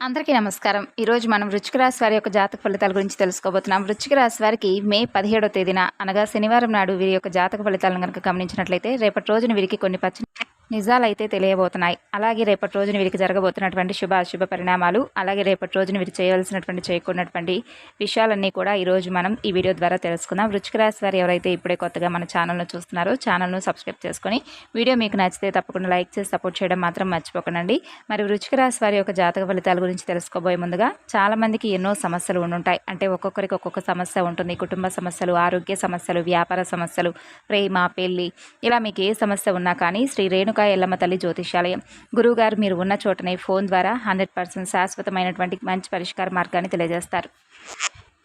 అందరికీ నమస్కారం. ఈరోజు మనం వృచ్చిక రాశి వారి యొక్క జాతక ఫలితాల గురించి తెలుసుకోబోతున్నాం. వృచ్చిక రాశి వారికి మే పదిహేడో తేదీన అనగా శనివారం నాడు వీరి యొక్క జాతక ఫలితాలను కనుక గమనించినట్లయితే రేపటి రోజున వీరికి కొన్ని పచ్చని నిజాలైతే తెలియబోతున్నాయి. అలాగే రేపటి రోజున వీరికి జరగబోతున్నటువంటి శుభ అశుభ పరిణామాలు అలాగే రేపటి రోజున వీరు చేయవలసినటువంటి చేయకున్నటువంటి విషయాలన్నీ కూడా ఈరోజు మనం ఈ వీడియో ద్వారా తెలుసుకుందాం. వృచ్చిక రాశి వారు ఎవరైతే ఇప్పుడే కొత్తగా మన ఛానల్ను చూస్తున్నారో ఛానల్ను సబ్స్క్రైబ్ చేసుకొని వీడియో మీకు నచ్చితే తప్పకుండా లైక్ చేసి సపోర్ట్ చేయడం మాత్రం మర్చిపోకండి. మరి వృచ్చిక రాశి వారి యొక్క జాతక ఫలితాల గురించి తెలుసుకోబోయే ముందుగా చాలామందికి ఎన్నో సమస్యలు ఉండుంటాయి. అంటే ఒక్కొక్కరికి ఒక్కొక్క సమస్య ఉంటుంది. కుటుంబ సమస్యలు ఆరోగ్య సమస్యలు వ్యాపార సమస్యలు ప్రేమ పెళ్ళి ఇలా మీకు ఏ సమస్య ఉన్నా కానీ శ్రీ రేణు రేణుకా ఎల్లమ్మ తల్లి జ్యోతిషాలయం గురువుగారు మీరు ఉన్న చోటనే ఫోన్ ద్వారా హండ్రెడ్ పర్సెంట్ శాశ్వతమైనటువంటి మంచి పరిష్కార మార్గాన్ని తెలియజేస్తారు.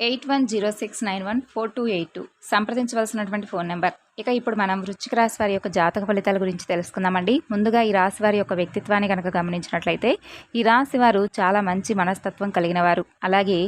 Eight one zero six nine one four two eight two. సంప్రదించవలసినటువంటి phone number. ఇక ఇప్పుడు మనం వృశ్చిక రాశి వారి యొక్క జాతక ఫలితాల గురించి తెలుసుకుందామండి. ముందుగా ఈ రాశి వారి యొక్క వ్యక్తిత్వాన్ని కనుక గమనించినట్లయితే ఈ రాశి వారు చాలా మంచి మనస్తత్వం కలిగిన వారు. అలాగే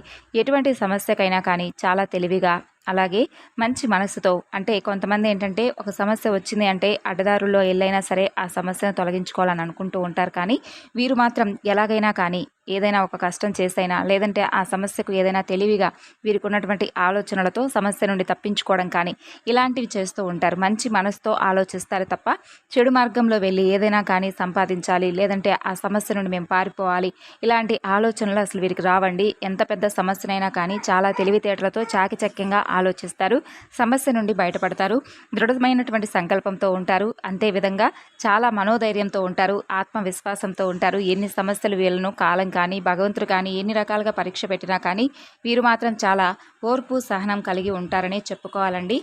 ఎటువంటి సమస్యకైనా కానీ చాలా తెలివిగా అలాగే మంచి మనసుతో అంటే కొంతమంది ఏంటంటే ఒక సమస్య వచ్చింది అంటే అడ్డదారుల్లో ఎల్లైనా సరే ఆ సమస్యను తొలగించుకోవాలని అనుకుంటూ ఉంటారు. కానీ వీరు మాత్రం ఎలాగైనా కానీ ఏదైనా ఒక కష్టం చేసైనా లేదంటే ఆ సమస్యకు ఏదైనా తెలివిగా వీరికి ఉన్నటువంటి ఆలోచనలతో సమస్య నుండి తప్పించుకోవడం కానీ ఇలాంటివి చేస్తూ ఉంటారు. మంచి మనసుతో ఆలోచిస్తారు తప్ప చెడు మార్గంలో వెళ్ళి ఏదైనా కానీ సంపాదించాలి లేదంటే ఆ సమస్య నుండి మేము పారిపోవాలి ఇలాంటి ఆలోచనలు అసలు వీరికి రావండి. ఎంత పెద్ద సమస్యనైనా కానీ చాలా తెలివితేటలతో చాకిచక్యంగా ఆలోచిస్తారు సమస్య నుండి బయటపడతారు దృఢమైనటువంటి సంకల్పంతో ఉంటారు. అంతే విధంగా చాలా మనోధైర్యంతో ఉంటారు ఆత్మవిశ్వాసంతో ఉంటారు. ఎన్ని సమస్యలు వీళ్ళను కాలం కానీ భగవంతుడు కానీ ఎన్ని రకాలుగా పరీక్ష పెట్టినా కానీ వీరు మాత్రం చాలా ఓర్పు సహనం కలిగి ఉంటారనే చెప్పుకోవాలండి.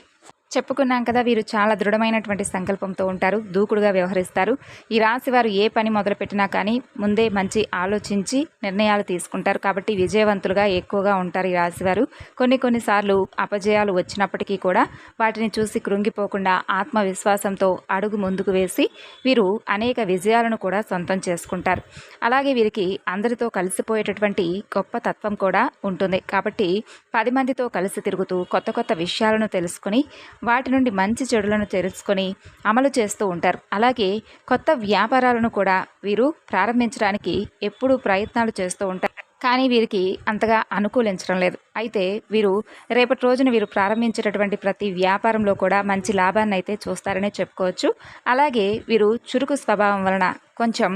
చెప్పుకున్నాం కదా వీరు చాలా దృఢమైనటువంటి సంకల్పంతో ఉంటారు దూకుడుగా వ్యవహరిస్తారు. ఈ రాశి వారు ఏ పని మొదలుపెట్టినా కానీ ముందే మంచి ఆలోచించి నిర్ణయాలు తీసుకుంటారు కాబట్టి విజయవంతులుగా ఎక్కువగా ఉంటారు ఈ రాశివారు. కొన్ని కొన్నిసార్లు అపజయాలు వచ్చినప్పటికీ కూడా వాటిని చూసి కృంగిపోకుండా ఆత్మవిశ్వాసంతో అడుగు ముందుకు వేసి వీరు అనేక విజయాలను కూడా సొంతం చేసుకుంటారు. అలాగే వీరికి అందరితో కలిసిపోయేటటువంటి గొప్ప తత్వం కూడా ఉంటుంది. కాబట్టి పది మందితో కలిసి తిరుగుతూ కొత్త కొత్త విషయాలను తెలుసుకొని వాటి నుండి మంచి చెడులను తెలుసుకొని అమలు చేస్తూ ఉంటారు. అలాగే కొత్త వ్యాపారాలను కూడా వీరు ప్రారంభించడానికి ఎప్పుడూ ప్రయత్నాలు చేస్తూ ఉంటారు. కానీ వీరికి అంతగా అనుకూలించడం లేదు. అయితే వీరు రేపటి రోజున వీరు ప్రారంభించేటటువంటి ప్రతి వ్యాపారంలో కూడా మంచి లాభాన్ని అయితే చూస్తారనే చెప్పుకోవచ్చు. అలాగే వీరు చురుకు స్వభావం వలన కొంచెం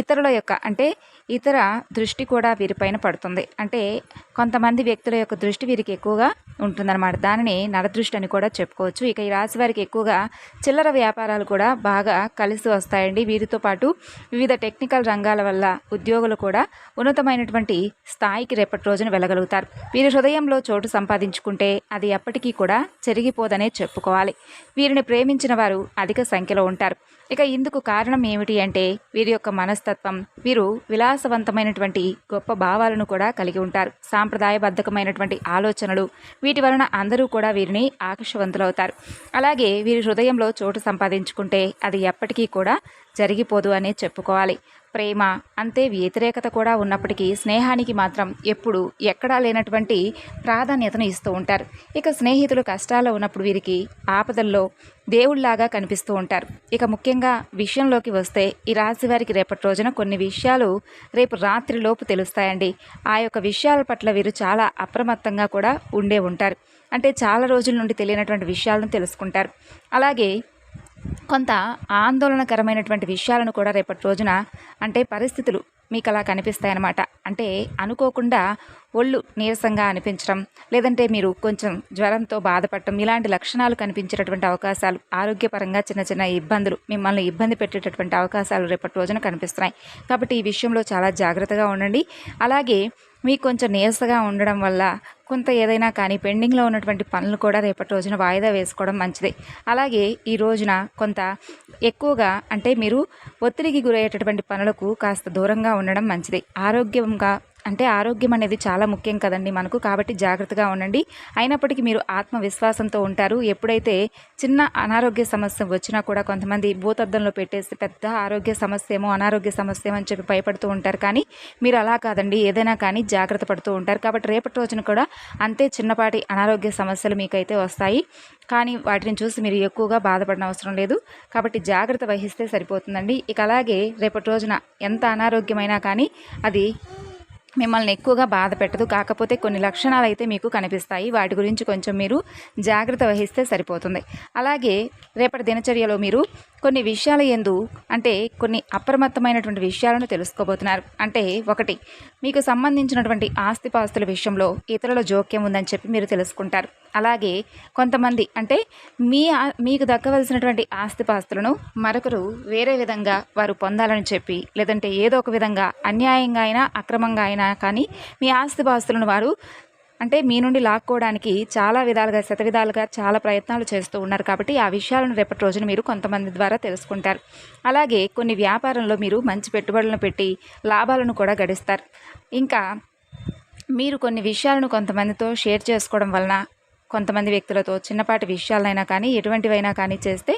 ఇతరుల యొక్క అంటే ఇతర దృష్టి కూడా వీరిపైన పడుతుంది. అంటే కొంతమంది వ్యక్తుల యొక్క దృష్టి వీరికి ఎక్కువగా ఉంటుందన్నమాట. దానిని నరదృష్టి అని కూడా చెప్పుకోవచ్చు. ఇక ఈ రాశి వారికి ఎక్కువగా చిల్లర వ్యాపారాలు కూడా బాగా కలిసి వస్తాయండి. వీరితో పాటు వివిధ టెక్నికల్ రంగాల వల్ల ఉద్యోగులు కూడా ఉన్నతమైనటువంటి స్థాయికి రేపటి రోజున వెళ్ళగలుగుతారు. వీరి హృదయంలో చోటు సంపాదించుకుంటే అది ఎప్పటికీ కూడా చెరిగిపోదనే చెప్పుకోవాలి. వీరిని ప్రేమించిన వారు అధిక సంఖ్యలో ఉంటారు. ఇక ఇందుకు కారణం ఏమిటి అంటే వీరి యొక్క మనస్తత్వం. వీరు విలాసవంతమైనటువంటి గొప్ప భావాలను కూడా కలిగి ఉంటారు. సాంప్రదాయబద్ధకమైనటువంటి ఆలోచనలు. వీటి వలన అందరూ కూడా వీరిని ఆకర్షవంతులవుతారు అలాగే వీరి హృదయంలో చోటు సంపాదించుకుంటే అది ఎప్పటికీ కూడా జరిగిపోదు అనే చెప్పుకోవాలి. ప్రేమ అంతే వ్యతిరేకత కూడా ఉన్నప్పటికీ స్నేహానికి మాత్రం ఎప్పుడు ఎక్కడా లేనటువంటి ప్రాధాన్యతను ఇస్తూ ఉంటారు. ఇక స్నేహితులు కష్టాల్లో ఉన్నప్పుడు వీరికి ఆపదల్లో దేవుళ్ళాగా కనిపిస్తూ ఉంటారు. ఇక ముఖ్యంగా విషయంలోకి వస్తే ఈ రాశి వారికి రేపటి రోజున కొన్ని విషయాలు రేపు రాత్రిలోపు తెలుస్తాయండి. ఆ యొక్క విషయాల పట్ల వీరు చాలా అప్రమత్తంగా కూడా ఉండే ఉంటారు. అంటే చాలా రోజుల నుండి తెలియనటువంటి విషయాలను తెలుసుకుంటారు. అలాగే కొంత ఆందోళనకరమైనటువంటి విషయాలను కూడా రేపటి రోజున అంటే పరిస్థితులు మీకు అలా కనిపిస్తాయన్నమాట. అంటే అనుకోకుండా ఒళ్ళు నీరసంగా అనిపించడం లేదంటే మీరు కొంచెం జ్వరంతో బాధపడటం ఇలాంటి లక్షణాలు కనిపించేటటువంటి అవకాశాలు ఆరోగ్యపరంగా చిన్న చిన్న ఇబ్బందులు మిమ్మల్ని ఇబ్బంది పెట్టేటటువంటి అవకాశాలు రేపటి రోజున కనిపిస్తున్నాయి. కాబట్టి ఈ విషయంలో చాలా జాగ్రత్తగా ఉండండి. అలాగే మీకు కొంచెం నీరసగా ఉండడం వల్ల కొంత ఏదైనా కానీ పెండింగ్లో ఉన్నటువంటి పనులు కూడా రేపటి రోజున వాయిదా వేసుకోవడం మంచిది. అలాగే ఈ రోజున కొంత ఎక్కువగా అంటే మీరు ఒత్తిడికి గురయ్యేటటువంటి పనులకు కాస్త దూరంగా ఉండడం మంచిది. ఆరోగ్యంగా అంటే ఆరోగ్యం అనేది చాలా ముఖ్యం కదండి మనకు. కాబట్టి జాగ్రత్తగా ఉండండి. అయినప్పటికీ మీరు ఆత్మవిశ్వాసంతో ఉంటారు. ఎప్పుడైతే చిన్న అనారోగ్య సమస్య వచ్చినా కూడా కొంతమంది భూతద్దంలో పెట్టేసి పెద్ద ఆరోగ్య సమస్య ఏమో అనారోగ్య సమస్య ఏమో అని చెప్పి భయపడుతూ ఉంటారు. కానీ మీరు అలా కాదండి. ఏదైనా కానీ జాగ్రత్త పడుతూ ఉంటారు. కాబట్టి రేపటి రోజున కూడా అంతే చిన్నపాటి అనారోగ్య సమస్యలు మీకైతే వస్తాయి. కానీ వాటిని చూసి మీరు ఎక్కువగా బాధపడిన అవసరం లేదు. కాబట్టి జాగ్రత్త వహిస్తే సరిపోతుందండి. ఇక అలాగే రేపటి రోజున ఎంత అనారోగ్యమైనా కానీ అది మిమ్మల్ని ఎక్కువగా బాధ పెట్టదు. కాకపోతే కొన్ని లక్షణాలు అయితే మీకు కనిపిస్తాయి. వాటి గురించి కొంచెం మీరు జాగ్రత్త వహిస్తే సరిపోతుంది. అలాగే రేపటి దినచర్యలో మీరు కొన్ని విషయాల ఎందు అంటే కొన్ని అప్రమత్తమైనటువంటి విషయాలను తెలుసుకోబోతున్నారు. అంటే ఒకటి మీకు సంబంధించినటువంటి ఆస్తిపాస్తుల విషయంలో ఇతరుల జోక్యం ఉందని చెప్పి మీరు తెలుసుకుంటారు. అలాగే కొంతమంది అంటే మీ మీకు దక్కవలసినటువంటి ఆస్తిపాస్తులను మరొకరు వేరే విధంగా వారు పొందాలని చెప్పి లేదంటే ఏదో ఒక విధంగా అన్యాయంగా అయినా అక్రమంగా అయినా కానీ మీ ఆస్తిపాస్తులను వారు అంటే మీ నుండి లాక్కోవడానికి చాలా విధాలుగా శతవిధాలుగా చాలా ప్రయత్నాలు చేస్తూ ఉన్నారు కాబట్టి ఆ విషయాలను రేపటి రోజున మీరు కొంతమంది ద్వారా తెలుసుకుంటారు. అలాగే కొన్ని వ్యాపారంలో మీరు మంచి పెట్టుబడులను పెట్టి లాభాలను కూడా గడిస్తారు. ఇంకా మీరు కొన్ని విషయాలను కొంతమందితో షేర్ చేసుకోవడం వలన కొంతమంది వ్యక్తులతో చిన్నపాటి విషయాలైనా కానీ ఎటువంటివైనా కానీ చేస్తే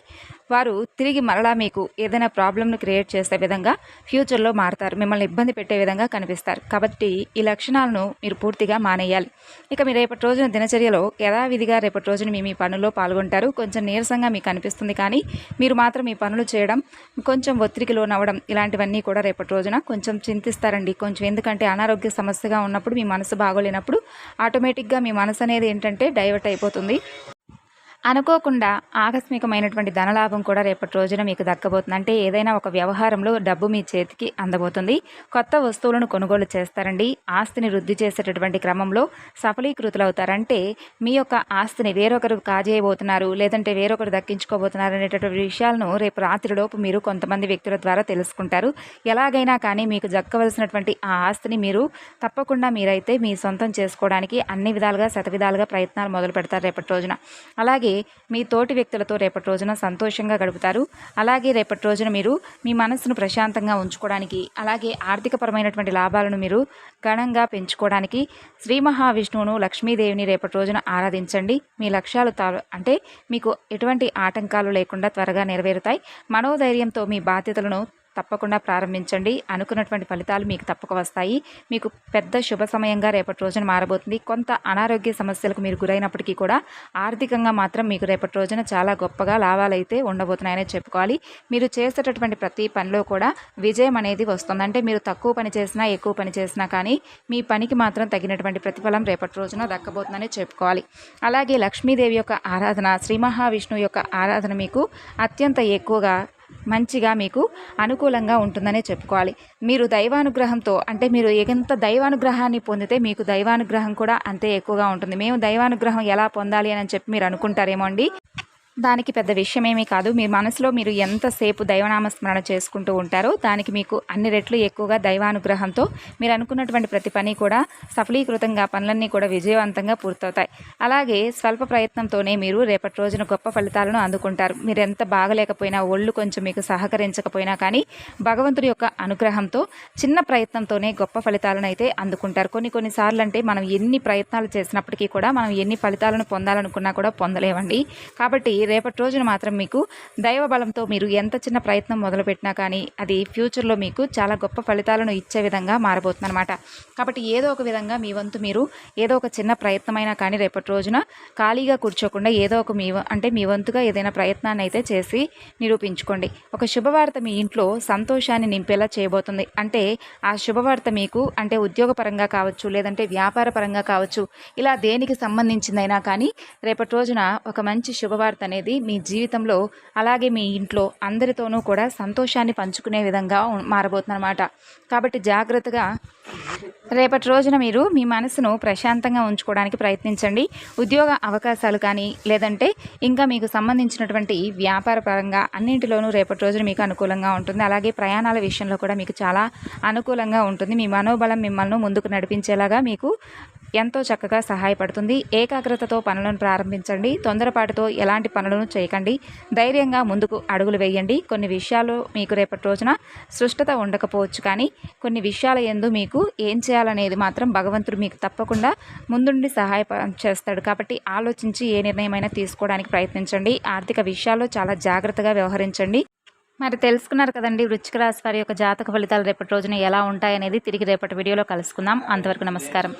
వారు తిరిగి మరలా మీకు ఏదైనా ప్రాబ్లమ్ను క్రియేట్ చేసే విధంగా ఫ్యూచర్లో మారుతారు. మిమ్మల్ని ఇబ్బంది పెట్టే విధంగా కనిపిస్తారు. కాబట్టి ఈ లక్షణాలను మీరు పూర్తిగా మానేయాలి. ఇక మీరు రేపటి రోజున దినచర్యలో యథావిధిగా రేపటి రోజున మీ మీ పనుల్లో పాల్గొంటారు. కొంచెం నీరసంగా మీకు అనిపిస్తుంది కానీ మీరు మాత్రం మీ పనులు చేయడం కొంచెం ఒత్తిడికి లోనవ్వడం ఇలాంటివన్నీ కూడా రేపటి రోజున కొంచెం చింతిస్తారండి. కొంచెం ఎందుకంటే అనారోగ్య సమస్యగా ఉన్నప్పుడు మీ మనసు బాగోలేనప్పుడు ఆటోమేటిక్గా మీ మనసు అనేది ఏంటంటే డైవర్ట్ అయిపోతుంది. అనుకోకుండా ఆకస్మికమైనటువంటి ధనలాభం కూడా రేపటి రోజున మీకు దక్కబోతుంది. అంటే ఏదైనా ఒక వ్యవహారంలో డబ్బు మీ చేతికి అందబోతుంది. కొత్త వస్తువులను కొనుగోలు చేస్తారండి. ఆస్తిని వృద్ధి చేసేటటువంటి క్రమంలో సఫలీకృతులవుతారంటే మీ యొక్క ఆస్తిని వేరొకరు కాజేయబోతున్నారు లేదంటే వేరొకరు దక్కించుకోబోతున్నారు అనేటటువంటి విషయాలను రేపు రాత్రిలోపు మీరు కొంతమంది వ్యక్తుల ద్వారా తెలుసుకుంటారు. ఎలాగైనా కానీ మీకు దక్కవలసినటువంటి ఆ ఆస్తిని మీరు తప్పకుండా మీరైతే మీ సొంతం చేసుకోవడానికి అన్ని విధాలుగా శత విధాలుగా ప్రయత్నాలు మొదలు పెడతారు రేపటి రోజున. అలాగే మీ తోటి వ్యక్తులతో రేపటి రోజున సంతోషంగా గడుపుతారు. అలాగే రేపటి రోజున మీరు మీ మనసును ప్రశాంతంగా ఉంచుకోవడానికి అలాగే ఆర్థికపరమైనటువంటి లాభాలను మీరు ఘనంగా పెంచుకోవడానికి శ్రీ మహావిష్ణువును లక్ష్మీదేవిని రేపటి రోజున ఆరాధించండి. మీ లక్ష్యాలు తా అంటే మీకు ఎటువంటి ఆటంకాలు లేకుండా త్వరగా నెరవేరుతాయి. మనోధైర్యంతో మీ బాధ్యతలను తప్పకుండా ప్రారంభించండి. అనుకున్నటువంటి ఫలితాలు మీకు తప్పక వస్తాయి. మీకు పెద్ద శుభ సమయంగా రేపటి రోజున మారబోతుంది. కొంత అనారోగ్య సమస్యలకు మీరు గురైనప్పటికీ కూడా ఆర్థికంగా మాత్రం మీకు రేపటి రోజున చాలా గొప్పగా లాభాలు అయితే ఉండబోతున్నాయనే చెప్పుకోవాలి. మీరు చేసేటటువంటి ప్రతి పనిలో కూడా విజయం అనేది వస్తుంది. అంటే మీరు తక్కువ పని చేసినా ఎక్కువ పని చేసినా కానీ మీ పనికి మాత్రం తగినటువంటి ప్రతిఫలం రేపటి రోజున దక్కబోతుందని చెప్పుకోవాలి. అలాగే లక్ష్మీదేవి యొక్క ఆరాధన శ్రీ మహావిష్ణువు యొక్క ఆరాధన మీకు అత్యంత ఎక్కువగా మంచిగా మీకు అనుకూలంగా ఉంటుందనే చెప్పుకోవాలి. మీరు దైవానుగ్రహంతో అంటే మీరు ఎంత దైవానుగ్రహాన్ని పొందితే మీకు దైవానుగ్రహం కూడా అంతే ఎక్కువగా ఉంటుంది. మేము దైవానుగ్రహం ఎలా పొందాలి అని చెప్పి మీరు అనుకుంటారేమో అండి. దానికి పెద్ద విషయం ఏమీ కాదు. మీ మనసులో మీరు ఎంతసేపు దైవనామస్మరణ చేసుకుంటూ ఉంటారో దానికి మీకు అన్ని రెట్లు ఎక్కువగా దైవానుగ్రహంతో మీరు అనుకున్నటువంటి ప్రతి పని కూడా సఫలీకృతంగా పనులన్నీ కూడా విజయవంతంగా పూర్తవుతాయి. అలాగే స్వల్ప ప్రయత్నంతోనే మీరు రేపటి రోజున గొప్ప ఫలితాలను అందుకుంటారు. మీరు ఎంత బాగలేకపోయినా ఒళ్ళు కొంచెం మీకు సహకరించకపోయినా కానీ భగవంతుడి యొక్క అనుగ్రహంతో చిన్న ప్రయత్నంతోనే గొప్ప ఫలితాలను అయితే అందుకుంటారు. కొన్ని కొన్నిసార్లు అంటే మనం ఎన్ని ప్రయత్నాలు చేసినప్పటికీ కూడా మనం ఎన్ని ఫలితాలను పొందాలనుకున్నా కూడా పొందలేమండి. కాబట్టి రేపటి రోజున మాత్రం మీకు దైవ బలంతో మీరు ఎంత చిన్న ప్రయత్నం మొదలుపెట్టినా కానీ అది ఫ్యూచర్లో మీకు చాలా గొప్ప ఫలితాలను ఇచ్చే విధంగా మారబోతుందన్నమాట. కాబట్టి ఏదో ఒక విధంగా మీ వంతు మీరు ఏదో ఒక చిన్న ప్రయత్నమైనా కానీ రేపటి రోజున ఖాళీగా కూర్చోకుండా ఏదో ఒక మీ అంటే మీ వంతుగా ఏదైనా ప్రయత్నాన్ని అయితే చేసి నిరూపించుకోండి. ఒక శుభవార్త మీ ఇంట్లో సంతోషాన్ని నింపేలా చేయబోతుంది. అంటే ఆ శుభవార్త మీకు అంటే ఉద్యోగపరంగా కావచ్చు లేదంటే వ్యాపార పరంగా కావచ్చు ఇలా దేనికి సంబంధించిందైనా కానీ రేపటి రోజున ఒక మంచి శుభవార్త అనేది మీ జీవితంలో అలాగే మీ ఇంట్లో అందరితోనూ కూడా సంతోషాన్ని పంచుకునే విధంగా మారబోతుందన్నమాట. కాబట్టి జాగ్రత్తగా రేపటి రోజున మీరు మీ మనసును ప్రశాంతంగా ఉంచుకోవడానికి ప్రయత్నించండి. ఉద్యోగ అవకాశాలు కానీ లేదంటే ఇంకా మీకు సంబంధించినటువంటి వ్యాపార పరంగా అన్నింటిలోనూ రేపటి రోజున మీకు అనుకూలంగా ఉంటుంది. అలాగే ప్రయాణాల విషయంలో కూడా మీకు చాలా అనుకూలంగా ఉంటుంది. మీ మనోబలం మిమ్మల్ని ముందుకు నడిపించేలాగా మీకు ఎంతో చక్కగా సహాయపడుతుంది. ఏకాగ్రతతో పనులను ప్రారంభించండి. తొందరపాటుతో ఎలాంటి పనులను చేయకండి. ధైర్యంగా ముందుకు అడుగులు వేయండి. కొన్ని విషయాలు మీకు రేపటి రోజున సృష్టత ఉండకపోవచ్చు కానీ కొన్ని విషయాల ఎందు మీకు ఏం చేయాలనేది మాత్రం భగవంతుడు మీకు తప్పకుండా ముందుండి సహాయ చేస్తాడు. కాబట్టి ఆలోచించి ఏ నిర్ణయమైనా తీసుకోవడానికి ప్రయత్నించండి. ఆర్థిక విషయాల్లో చాలా జాగ్రత్తగా వ్యవహరించండి. మరి తెలుసుకున్నారు కదండి వృచ్చిక రాశి వారి యొక్క జాతక ఫలితాలు రేపటి రోజున ఎలా ఉంటాయనేది. తిరిగి రేపటి వీడియోలో కలుసుకుందాం. అంతవరకు నమస్కారం.